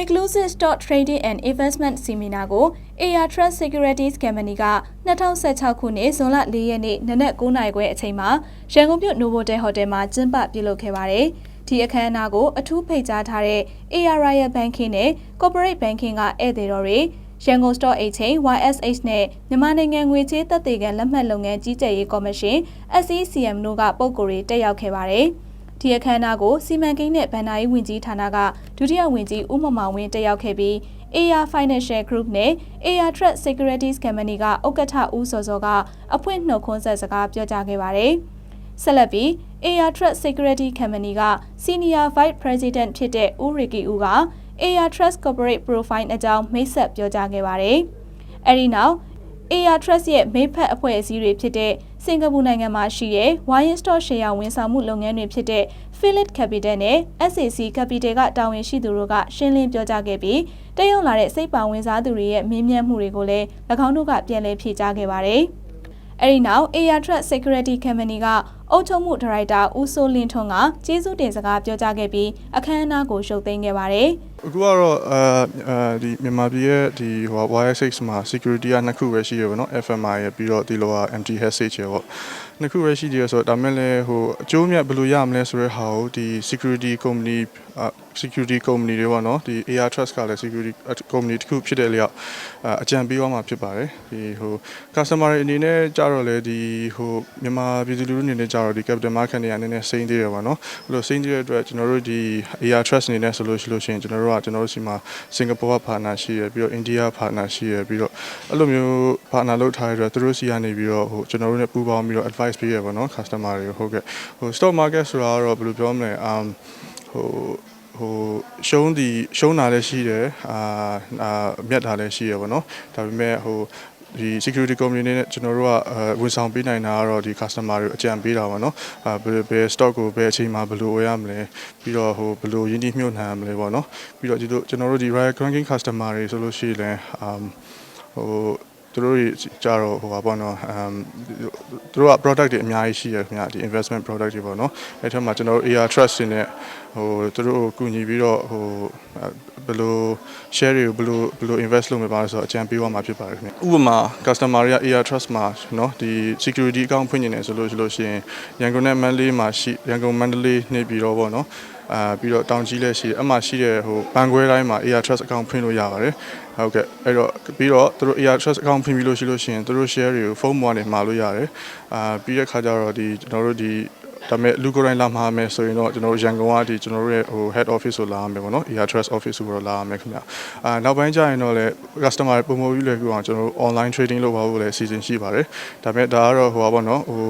Exclusive Stock Trading and Investment Seminar ကို AR Trust Securities Company က2016ခုနှစ်ဇွန်လ4ရက်နေ့နနက်9:00နာရီခွဲအချိန်မှာရန်ကုန်မြို့ Novotel Hotel မှာကျင်းပပြုလုပ်ခဲ့ပါတယ်။ဒီအခမ်းအနားကိုအထူးဖိတ်ကြားထားတဲ့ AR Royal Banking နဲ့ Corporate Banking ကဧည့်သည်တော်တွေရန်ကုန် Stock Exchange YSH နဲ့မြန်မာနိုင်ငံငွေကြေးသက်သေခံလက်မှတ်လုပ်ငန်းကြီးကြပ်ရေးကော်မရှင် SECM တို့ကပုံကိုယ်တွေတက်ရောက်ခဲ့ပါတယ်။ ဒီအခမ်းအနားကိုစီမံကိန်းနဲ့ဗဏ္ဍာရေးဝန်ကြီးဌာနကဒုတိယဝန်ကြီးဦးမမောင်ဝင်းတက်ရောက်ခဲ့ပြီး AR Financial Group နဲ့ AR Trust Securities Company ကဥက္ကဋ္ဌဦးစောစောကအဖွင့်နှုတ်ခွန်းဆက်စကားပြောကြားခဲ့ပါတယ်။ဆက်လက်ပြီး AR Trust Security Company က Senior Vice President ဖြစ်တဲ့ဦးရီကီဦးက AR Trust Corporate Profile အကြောင်းမိတ်ဆက်ပြောကြားခဲ့ပါတယ်။အဲဒီနောက် AR Trust ရဲ့မိဖက်အဖွဲ့အစည်းတွေဖြစ်တဲ့စင်ကာပူနိုင်ငံမှာရှိတဲ့ Wine Store Share ဝန်ဆောင်မှုလုပ်ငန်းတွေဖြစ်တဲ့ Philip Capital နဲ့ SAC Capital ကတာဝန်ရှိသူတို့ကရှင်းလင်းပြောကြားခဲ့ပြီးတက်ရောက်လာတဲ့စိတ်ပါဝင်စားသူတွေရဲ့မေးမြန်းမှုတွေကိုလည်း၎င်းတို့ကပြန်လည်ဖြေကြားခဲ့ပါတယ်။အဲဒီနောက် AR Trust Security Company ကအုပ်ချုပ်မှုဒါရိုက်တာဦးစိုးလင်းထွန်းကကျေးဇူးတင်စကားပြောကြားခဲ့ပြီးအခမ်းအနားကိုရှုပ်သိမ်းခဲ့ပါတယ်။ အခုကတော့အဲအဲဒီမြန်မာပြည်ရဲ့ဒီဟို YSX မှာ security ကနှစ်ခုပဲရှိရပါတော့ FMI ရပြီးတော့ဒီလိုက MTHH ရပေါ့နှစ်ခုပဲရှိတယ်ဆိုတော့ဒါမဲ့လည်းဟိုအကျိုးမြတ်ဘယ်လိုရမလဲဆိုတဲ့ဟာကိုဒီ security company security company တွေပေါ့နော်ဒီ AR Trust ကလည်း security company တစ်ခုဖြစ်တဲ့လျောက်အကြံပေးသွားမှာဖြစ်ပါတယ်ဒီဟို customer တွေအနေနဲ့ကြတော့လေဒီဟိုမြန်မာပြည်သူလူထုအနေနဲ့ကြတော့ဒီ capital market တွေကနည်းနည်းစိမ့်သေးတယ်ပေါ့နော်အဲ့လိုစိမ့်သေးတဲ့အတွက်ကျွန်တော်တို့ဒီ AR Trust အနေနဲ့ဆိုလို့ရှိလို့ရှိရင်ကျွန်တော်တို့ကကျွန်တော်တို့စီမှာစင်ကာပူက partner ရှိရပြီးတော့ India partner ရှိရပြီးတော့အဲ့လိုမျိုး partner လုပ်ထားတဲ့အတွက်သူတို့စီကနေပြီးတော့ဟိုကျွန်တော်တို့နဲ့ပူးပေါင်းပြီးတော့ advice ပေးရပါတော့ customer တွေဟုတ်ကဲ့ဟို stock market ဆိုတာကတော့ဘယ်လိုပြောမလဲ um ဟိုဟိုရှုံးဒီရှုံးတာလည်းရှိတယ်အာအာမြတ်တာလည်းရှိရပါတော့ဒါပေမဲ့ဟို ဒီ security company နဲ့ကျွန်တော်တို့ကဝန်ဆောင်ပေးနိုင်တာကတော့ဒီ customer တွေအကြံပေးတာပါเนาะအာဘယ်ဘယ် stock ကိုဘယ်အချိန်မှာဘယ်လိုဝယ်ရမလဲပြီးတော့ဟိုဘယ်လိုရင်းနှီးမြှုပ်နှံရမလဲပေါ့เนาะပြီးတော့ဒီလိုကျွန်တော်တို့ဒီ right ranking customer တွေဆိုလို့ရှိရင်အမ်ဟို သူတို့ကြတော့ဟိုပါပေါ့နော်အမ်သူတို့က product တွေအများကြီးရှိရခင်ဗျာဒီ investment product တွေပေါ့နော်အဲ့ထက်မှာကျွန်တော်တို့ AR trust တွေနဲ့ဟိုသူတို့ကိုကူညီပြီးတော့ဟိုဘယ်လို share တွေကိုဘယ်လိုဘယ်လို invest လုပ်မယ်ပါလဲဆိုတော့အကြံပေးသွားမှာဖြစ်ပါတယ်ခင်ဗျာဥပမာ customer တွေက AR trust မှာနော်ဒီ security account ဖွင့်နေတယ်ဆိုလို့ရှိလို့ရှိရင်ရန်ကုန်နဲ့မန္တလေးမှာရှိရန်ကုန်မန္တလေးနေပြီးတော့ပေါ့နော် အာပြီးတော့တောင်ကြီးလည်းရှိတယ်အမှရှိတဲ့ဟိုဘန်ခွဲတိုင်းမှာ AR Trust account ဖွင့်လို့ရပါတယ်ဟုတ်ကဲ့အဲ့တော့ပြီးတော့သူတို့ AR Trust account ဖွင့်ပြီးလို့ရှိလို့ရှိရင်သူတို့ share တွေကိုဖုန်းပေါ်ကနေမှာလို့ရတယ်အာပြီးတဲ့ခါကျတော့ဒီကျွန်တော်တို့ဒီဒါပေမဲ့လူကိုယ်တိုင်လာမှာမယ်ဆိုရင်တော့ကျွန်တော်တို့ရန်ကုန်ကဒီကျွန်တော်တို့ရဲ့ဟို head office ကိုလာရမယ်ပေါ့နော် AR Trust office ကိုတော့လာရမယ်ခင်ဗျအာနောက်ပိုင်းကျရင်တော့လေ customer ပုံမှန်ယူလေကူအောင်ကျွန်တော်တို့ online trading လုပ်ပါဖို့လည်းအစီအစဉ်ရှိပါတယ်ဒါပေမဲ့ဒါကတော့ဟိုပါပေါ့နော်ဟို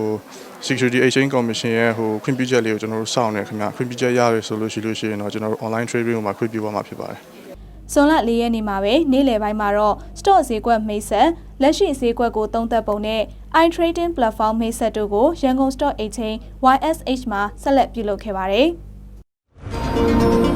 security exchange commission ရဲ့ဟိုခွင့်ပြုချက်လေးကိုကျွန်တော်တို့စောင့်နေခင်ဗျခွင့်ပြုချက်ရတယ်ဆိုလို့ရှိလို့ရှိရင်တော့ကျွန်တော်တို့ online trading ကိုမှခွင့်ပြုပါမှာဖြစ်ပါတယ်ဇွန်လ၄ရက်နေ့မှာပဲနေ့လယ်ပိုင်းမှာတော့ stock ဈေးကွက်မိတ်ဆက်လက်ရှိဈေးကွက်ကိုသုံးသပ်ပုံနဲ့ iTrading platform မိတ်ဆက်တို့ကိုရန်ကုန် Stock Exchange YSH မှာဆက်လက်ပြုလုပ်ခဲ့ပါတယ်။